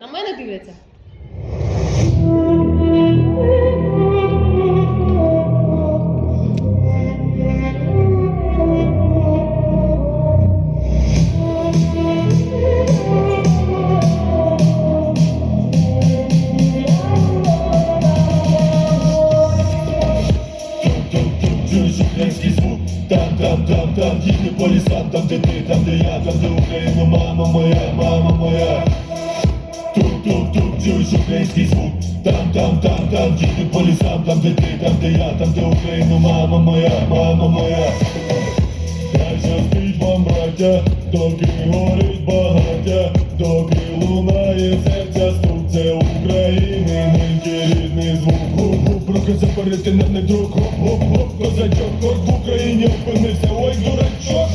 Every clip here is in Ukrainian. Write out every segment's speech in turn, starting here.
На мене дивляться. Там, там, там, там, їхні по лісам Там, де ти, там, де я, там, де Україна мама моя чуєш український звук Там, там, там, там, їхні по лісам Там, де ти, там, де я, там, де Україна Мама моя, мама моя Хай щастить вам, браття, доки горить багаття, доки лунає серця стук, це України, ненький рідний звук. Гуп-гуп, руки заперети нам не друг, гоп-гоп-гоп, козачок, корт в Україні опинився, ой, дурачок,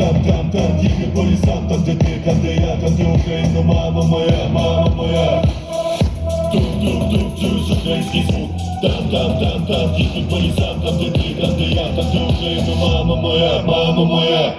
Там, там, там, їхні по лісам Там, де ти, там, де я, там, де Україна Мама моя, мама моя. Тук-тук-тук, чуєш український звук. Там, там, там, там, їхні по лісам Там, де ти, там, де я, там, де Україна Мама моя, мама моя